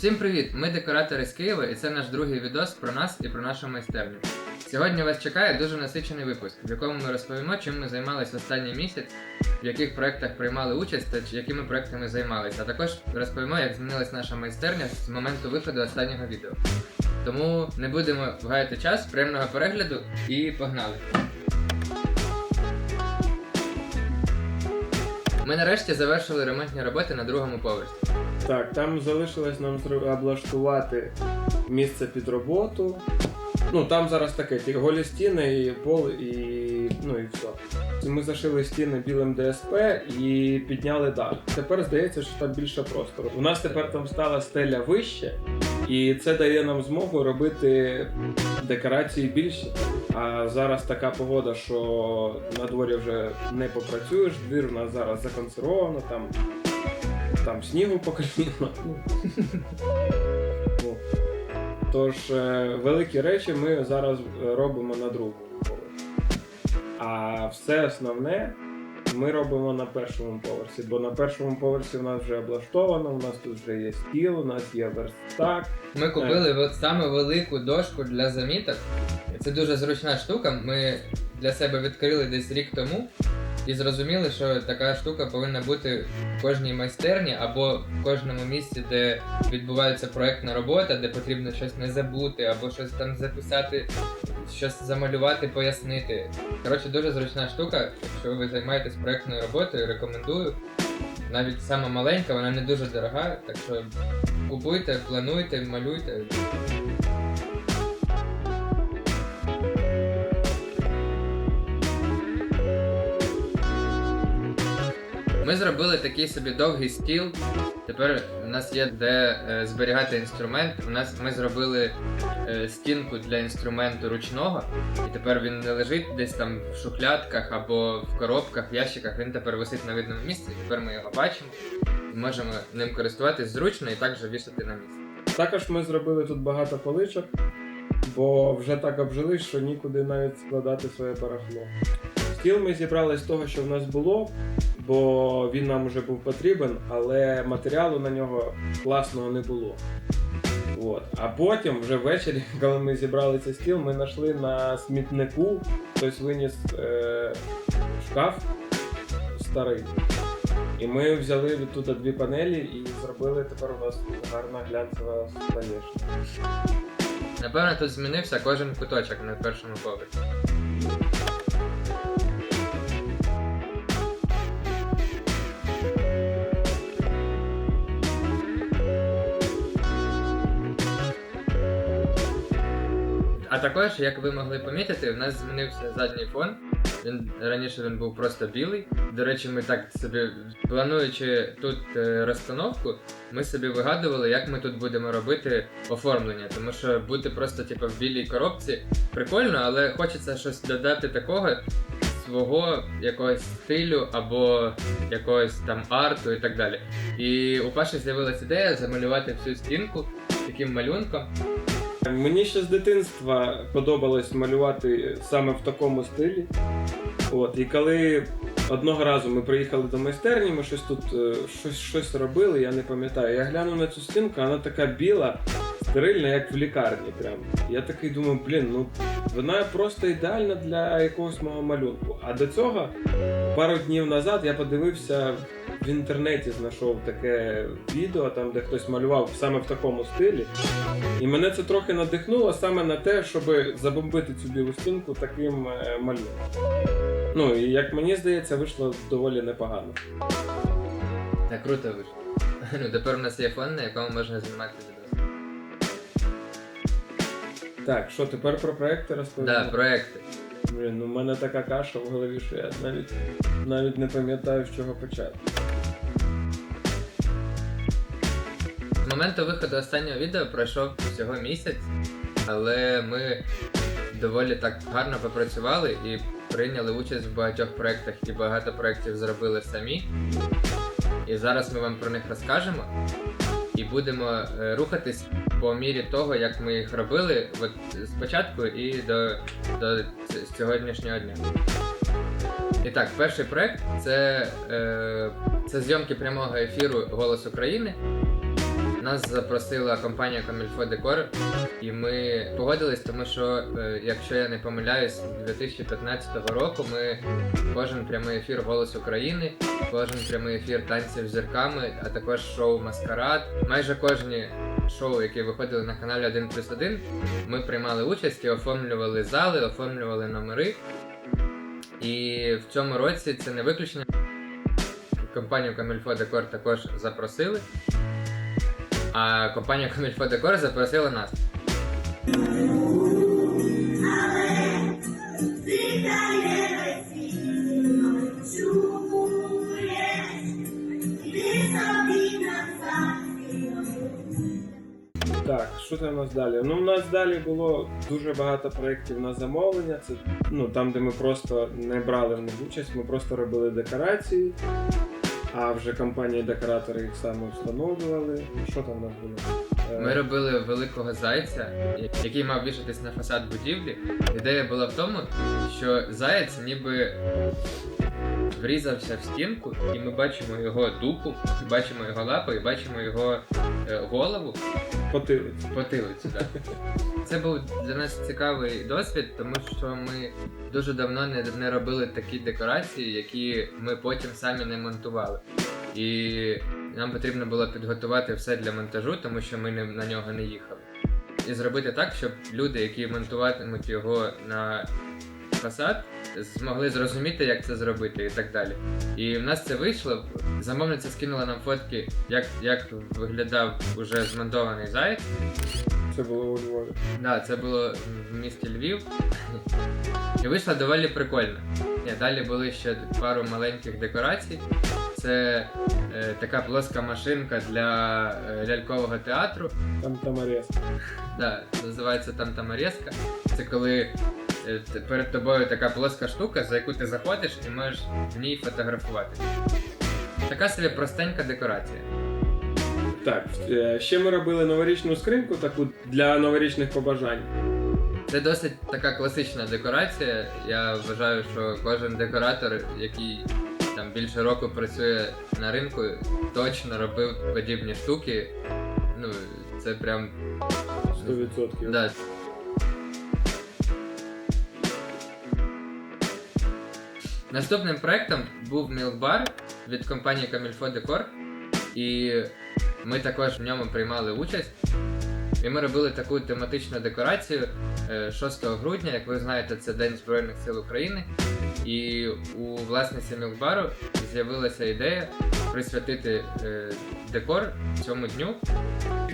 Всім привіт! Ми декоратори з Києва, і це наш другий відос про нас і про нашу майстерню. Сьогодні вас чекає дуже насичений випуск, в якому ми розповімо, чим ми займалися останній місяць, в яких проєктах приймали участь та якими проєктами займалися. А також розповімо, як змінилась наша майстерня з моменту виходу останнього відео. Тому не будемо гаяти час, приємного перегляду і погнали! Ми нарешті завершили ремонтні роботи на другому поверсі. Так, там залишилось нам зро- облаштувати місце під роботу. Ну, там зараз таке, ті голі стіни, і пол, і. ну і все. Ми зашили стіни білим ДСП і підняли дах. Тепер здається, що там більше простору. У нас тепер там стала стеля вище, і це дає нам змогу робити декорації більші. А зараз така погода, що на дворі вже не попрацюєш, двір у нас зараз законсервовано, там там снігу по. Ну. Тож е, великі речі ми зараз е, робимо на другому поверсі. А все основне ми робимо на першому поверсі, бо на першому поверсі в нас вже облаштовано, у нас тут вже є стіл, у нас є верстак. Ми купили от саме велику дошку для заміток. Це дуже зручна штука. Ми для себе відкрили десь рік тому і зрозуміли, що така штука повинна бути в кожній майстерні або в кожному місці, де відбувається проектна робота, де потрібно щось не забути, або щось там записати, щось замалювати, пояснити. Коротше, дуже зручна штука. Якщо ви займаєтесь проектною роботою, рекомендую. Навіть сама маленька, вона не дуже дорога, так що Купуйте, плануйте, малюйте. Ми зробили такий собі довгий стіл. Тепер у нас є де е, зберігати інструмент. У нас ми зробили е, стінку для інструменту ручного, і тепер він не лежить десь там в шухлядках або в коробках, в ящиках. Він тепер висить на видному місці. Тепер ми його бачимо. Можемо ним користуватись зручно і також вішати на місці. Також ми зробили тут багато поличок, бо вже так обжились, що нікуди навіть складати своє барахло. Стіл ми зібрали з того, що в нас було, бо він нам вже був потрібен, але матеріалу на нього класного не було. От. А потім, вже ввечері, коли ми зібрали цей стіл, ми знайшли на смітнику, хтось виніс е- шкаф старий. І ми взяли відтуда дві панелі і зробили тепер у нас гарна глянцева столешня. Напевно, тут змінився кожен куточок на першому поверсі. А також, як ви могли помітити, у нас змінився задній фон. Він раніше він був просто білий. До речі, ми так собі плануючи тут е, розстановку, ми собі вигадували, як ми тут будемо робити оформлення. Тому що бути просто типу, в білій коробці прикольно, але хочеться щось додати такого свого якогось стилю або якогось там арту і так далі. І у Паші з'явилася ідея замалювати всю стінку таким малюнком. Мені ще з дитинства подобалось малювати саме в такому стилі. От, і коли одного разу ми приїхали до майстерні, ми щось тут е, щось, щось робили, я не пам'ятаю. Я глянув на цю стінку, вона така біла, стерильна, як в лікарні. Прям. Я такий думаю, блін, ну вона просто ідеальна для якогось мого малюнку. А до цього пару днів назад я подивився в інтернеті, знайшов таке відео, там де хтось малював саме в такому стилі. І мене це трохи надихнуло саме на те, щоб забомбити цю білу стінку таким е, малюнком. Ну і як мені здається, вийшло доволі непогано. Так круто вийшло. Ну, тепер у нас є фон, на якому можна знімати відео. Так, що тепер про проекти розповідаємо? Да, проекти. Блін, ну в мене така каша в голові, що я навіть навіть не пам'ятаю, з чого почати. Моменту виходу останнього відео пройшов всього місяць, але ми доволі так гарно попрацювали і прийняли участь в багатьох проєктах і багато проєктів зробили самі. І зараз ми вам про них розкажемо і будемо е, рухатись по мірі того, як ми їх робили от спочатку і до, до сьогоднішнього дня. І так, перший проект це, е, це зйомки прямого ефіру Голос України. Нас запросила компанія Comilfo Decor, і ми погодились, тому що, е, якщо я не помиляюсь, 2015 року ми кожен прямий ефір Голос України, кожен прямий ефір танців з зірками, а також шоу Маскарад. Майже кожні шоу, які виходили на каналі 1 плюс 1, ми приймали участь і оформлювали зали, оформлювали номери. І в цьому році це не виключення. Компанію Comilfo Decor також запросили. А компанія Comilfo Decor запросила нас. Так, що там у нас далі? Ну, у нас далі було дуже багато проєктів на замовлення. Це ну там, де ми просто не брали в них участь, ми просто робили декорації, а вже компанії-декоратори їх саме встановлювали. Що там у нас було? Е, Ми робили великого зайця, який мав вішатись на фасад будівлі. Ідея була в тому, що заєць ніби врізався в стінку, і ми бачимо його дупу, бачимо його лапи і бачимо його е, голову. Потилиць. Потилицю, так. Це був для нас цікавий досвід, тому що ми дуже давно не, не робили такі декорації, які ми потім самі не монтували. І нам потрібно було підготувати все для монтажу, тому що ми не, на нього не їхали. І зробити так, щоб люди, які монтуватимуть його на фасад, змогли зрозуміти, як це зробити і так далі. І в нас це вийшло. Замовниця скинула нам фотки, як, як виглядав уже змонтований заяць. Це було у Львові. Да, це було в місті Львів. І вийшло доволі прикольно. Ні, далі були ще пару маленьких декорацій. Це е, така плоска машинка для е, лялькового театру. Там. Да, називається там Тамарєска. Це коли перед тобою така плоска штука, за яку ти заходиш і можеш в ній фотографувати. Така собі простенька декорація. Так, е, ще ми робили новорічну скриньку таку для новорічних побажань. Це досить така класична декорація. Я вважаю, що кожен декоратор, який там більше року працює на ринку, точно робив подібні штуки. Ну, це прям. 100%. Да. Наступним проектом був Milk від компанії Comilfo Decor. І ми також в ньому приймали участь. І ми робили таку тематичну декорацію е, 6 грудня, як ви знаєте, це День Збройних сил України. І у власниці Мілкбару з'явилася ідея присвятити е, декор цьому дню.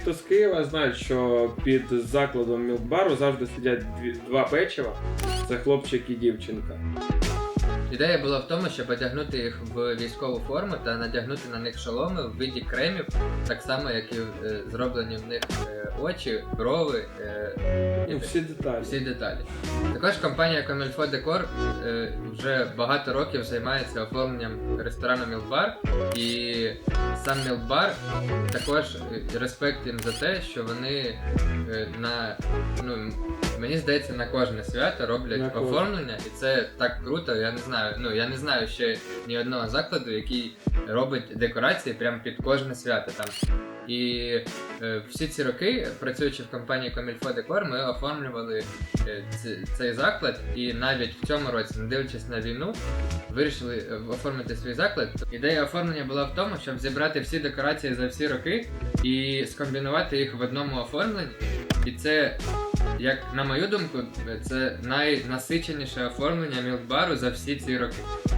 Хто з Києва знають, що під закладом мілкбару завжди сидять два печива. Це хлопчик і дівчинка. Ідея була в тому, щоб одягнути їх в військову форму та надягнути на них шоломи в виді кремів, так само, як і е, зроблені в них е, очі, брови е, і Ну, всі деталі. всі деталі. Також компанія Decor е, вже багато років займається оформленням ресторану Milkbar і сам Milkbar також е, респект їм за те, що вони е, на ну мені здається на кожне свято роблять На кожне. оформлення, і це так круто. Я не знаю. Ну я не знаю ще ні одного закладу, який робить декорації прямо під кожне свято там. І е, всі ці роки, працюючи в компанії Comilfo Decor, ми оформлювали е, ц- цей заклад, і навіть в цьому році, не дивлячись на війну, вирішили е, оформити свій заклад. Ідея оформлення була в тому, щоб зібрати всі декорації за всі роки і скомбінувати їх в одному оформленні. І це, як на мою думку, це найнасиченіше оформлення мілкбару за всі ці роки.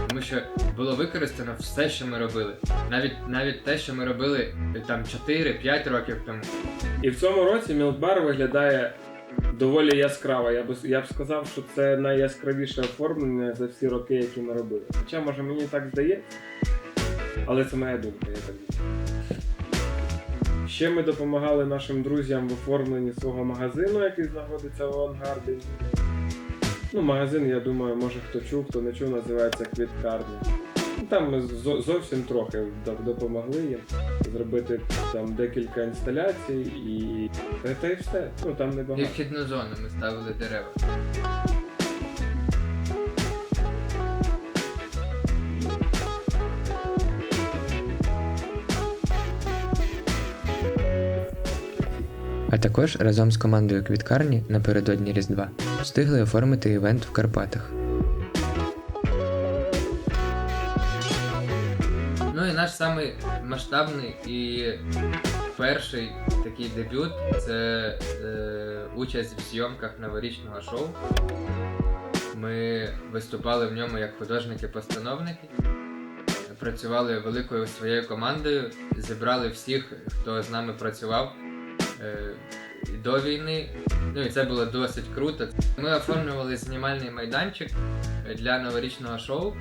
Тому що було використано все, що ми робили. Навіть навіть те, що ми робили е, там 4-5 років тому. І в цьому році мілкбар виглядає доволі яскраво. Я б я б сказав, що це найяскравіше оформлення за всі роки, які ми робили. Хоча, може, мені так здається, але це моя думка, я так думаю. Ще ми допомагали нашим друзям в оформленні свого магазину, який знаходиться в авангарді. Ну, магазин, я думаю, може хто чув, хто не чув, називається Квіткарня. Ну, Там ми зовсім трохи допомогли їм зробити там декілька інсталяцій і та, та й все. Ну там не І вхідну зону ми ставили дерева. А також разом з командою квіткарні напередодні Різдва встигли оформити івент в Карпатах. Ну і наш самий масштабний і перший такий дебют це е, участь в зйомках новорічного шоу. Ми виступали в ньому як художники-постановники, працювали великою своєю командою, зібрали всіх, хто з нами працював до війни. Ну і це було досить круто. Ми оформлювали знімальний майданчик для новорічного шоу.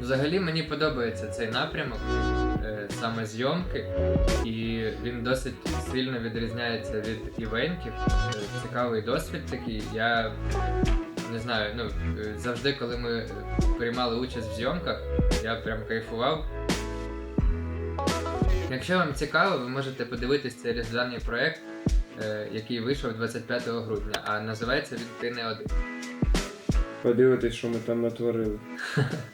Взагалі мені подобається цей напрямок, е, саме зйомки, і він досить сильно відрізняється від івентів. Е, Цікавий досвід такий. Я не знаю, ну е, завжди, коли ми е, приймали участь в зйомках, я прям кайфував. Якщо вам цікаво, ви можете подивитись цей різдвяний проект, е, який вийшов 25 грудня, а називається він Ти не один. Подивитись, що ми там натворили.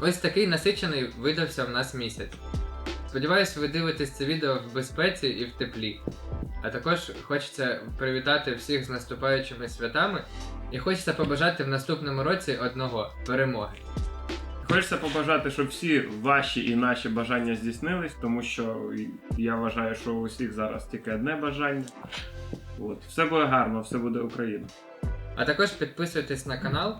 Ось такий насичений видався в нас місяць. Сподіваюсь, ви дивитесь це відео в безпеці і в теплі. А також хочеться привітати всіх з наступаючими святами і хочеться побажати в наступному році одного перемоги. Хочеться побажати, щоб всі ваші і наші бажання здійснились, тому що я вважаю, що у усіх зараз тільки одне бажання. От. Все буде гарно, все буде Україна. А також підписуйтесь на канал,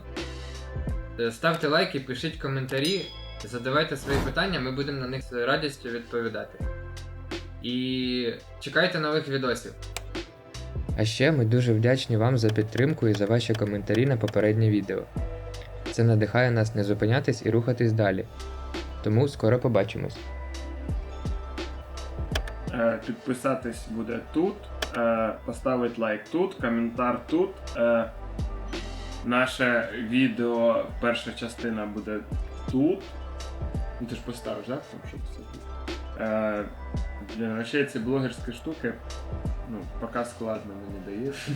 ставте лайки, пишіть коментарі, задавайте свої питання, ми будемо на них з радістю відповідати. І чекайте нових відосів. А ще ми дуже вдячні вам за підтримку і за ваші коментарі на попереднє відео. Це надихає нас не зупинятись і рухатись далі. Тому скоро побачимось. Е, підписатись буде тут, е, поставити лайк тут, коментар тут. Е, наше відео, перша частина буде тут. Ну ти ж поставиш, так? Там, щоб все тут. Е, ще вообще ці блогерські штуки, ну, поки складно мені дається.